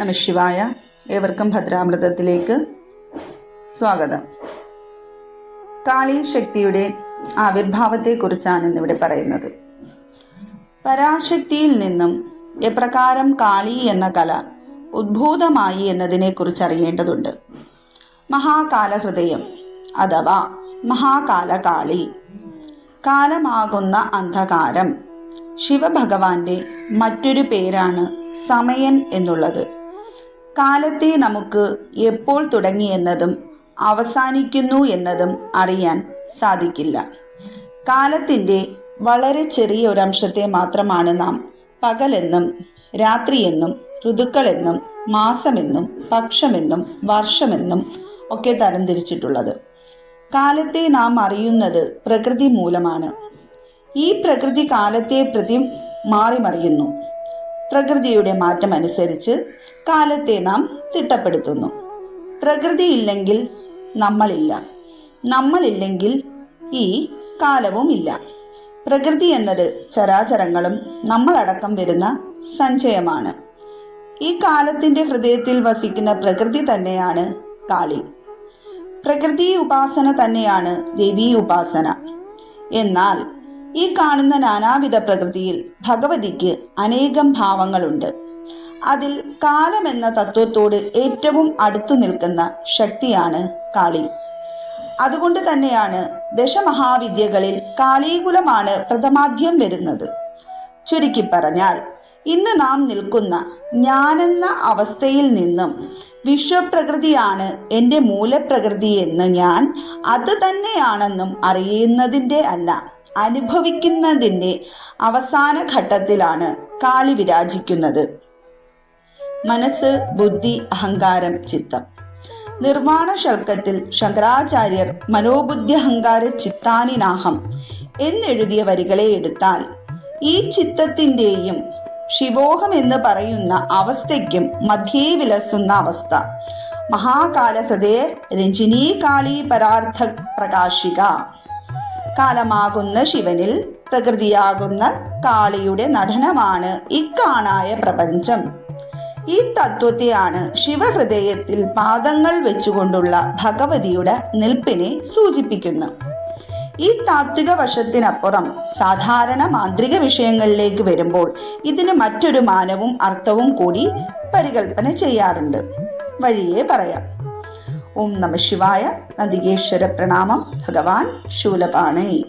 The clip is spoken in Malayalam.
നമ ശിവായ. ഏവർക്കും ഭദ്രാമൃതത്തിലേക്ക് സ്വാഗതം. കാളി ശക്തിയുടെ ആവിർഭാവത്തെക്കുറിച്ചാണ് ഇന്നിവിടെ പറയുന്നത്. പരാശക്തിയിൽ നിന്നും എപ്രകാരം കാളി എന്ന കല ഉദ്ഭൂതമായി എന്നതിനെക്കുറിച്ച് അറിയേണ്ടതുണ്ട് മഹാകാലഹൃദയം അഥവാ മഹാകാലകാളി കാലമാകുന്ന അന്ധകാരം ശിവഭഗവാന്റെ മറ്റൊരു പേരാണ് സമയൻ എന്നുള്ളത്. കാലത്തെ നമുക്ക് എപ്പോൾ തുടങ്ങിയെന്നതും അവസാനിക്കുന്നു എന്നതും അറിയാൻ സാധിക്കില്ല. കാലത്തിന്റെ വളരെ ചെറിയ ഒരംശത്തെ മാത്രമാണ് നാം പകലെന്നും രാത്രിയെന്നും ഋതുക്കളെന്നും മാസമെന്നും പക്ഷമെന്നും വർഷമെന്നും ഒക്കെ തരംതിരിച്ചിട്ടുള്ളത്. കാലത്തെ നാം അറിയുന്നത് പ്രകൃതി മൂലമാണ്. ഈ പ്രകൃതി കാലത്തെ പ്രതി മാറിമറിയുന്നു. പ്രകൃതിയുടെ മാറ്റമനുസരിച്ച് കാലത്തെ നാം തിട്ടപ്പെടുത്തുന്നു. പ്രകൃതി ഇല്ലെങ്കിൽ നമ്മളില്ല. നമ്മളില്ലെങ്കിൽ ഈ കാലവും ഇല്ല പ്രകൃതി എന്നത് ചരാചരങ്ങളും നമ്മളടക്കം വരുന്ന സഞ്ചയമാണ്. ഈ കാലത്തിന്റെ ഹൃദയത്തിൽ വസിക്കുന്ന പ്രകൃതി തന്നെയാണ് കാളി. പ്രകൃതി ഉപാസന തന്നെയാണ് ദേവീ ഉപാസന. എന്നാൽ ഈ കാണുന്ന നാനാവിധ പ്രകൃതിയിൽ ഭഗവതിക്ക് അനേകം ഭാവങ്ങളുണ്ട്. അതിൽ കാലമെന്ന തത്വത്തോട് ഏറ്റവും അടുത്തു നിൽക്കുന്ന ശക്തിയാണ് കാളി. അതുകൊണ്ട് തന്നെയാണ് ദശമഹാവിദ്യകളിൽ കാളീകുലമാണ് പ്രഥമാദ്യം വരുന്നത്. ചുരുക്കി പറഞ്ഞാൽ ഇന്ന് നാം നിൽക്കുന്ന ഞാനെന്ന അവസ്ഥയിൽ നിന്നും വിശ്വപ്രകൃതിയാണ് എന്റെ മൂലപ്രകൃതി എന്ന് ഞാൻ അത് തന്നെയാണെന്നും അറിയുന്നതിന്റെ അല്ല. അനുഭവിക്കുന്നതിന്റെ അവസാന ഘട്ടത്തിലാണ് കാളി വിരാജിക്കുന്നത്. മനസ്സ് ബുദ്ധി അഹങ്കാരം ചിത്തം. നിർമ്മാണ ശൽക്കത്തിൽ ശങ്കരാചാര്യർ മനോബുദ്ധി അഹങ്കാര ചിത്താനിനാഹം എന്നെഴുതിയ വരികളെ എടുത്താൽ ഈ ചിത്തത്തിന്റെയും ശിവോഹം എന്ന് പറയുന്ന അവസ്ഥയ്ക്കും മധ്യേ വിലസുന്ന അവസ്ഥ. മഹാകാലഹൃദയ രഞ്ജിനീ കാളി പരാർത്ഥ പ്രകാശിക. കാലമാകുന്ന ശിവനിൽ പ്രകൃതിയാകുന്ന കാളിയുടെ നടനമാണ് ഇക്കാണായ പ്രപഞ്ചം. ഈ തത്വത്തെയാണ് ശിവഹൃദയത്തിൽ പാദങ്ങൾ വെച്ചുകൊണ്ടുള്ള ഭഗവതിയുടെ നിൽപ്പിനെ സൂചിപ്പിക്കുന്നു. ഈ താത്വിക വശത്തിനപ്പുറം സാധാരണ മാന്ത്രിക വിഷയങ്ങളിലേക്ക് വരുമ്പോൾ ഇതിന് മറ്റൊരു മാനവും അർത്ഥവും കൂടി പരികൽപ്പന ചെയ്യാറുണ്ട്. വഴിയേ പറയാം. ഓം നമ ശിവായ നദികേശ്വര പ്രണാമം. ഭഗവാൻ ശൂലപാണേ.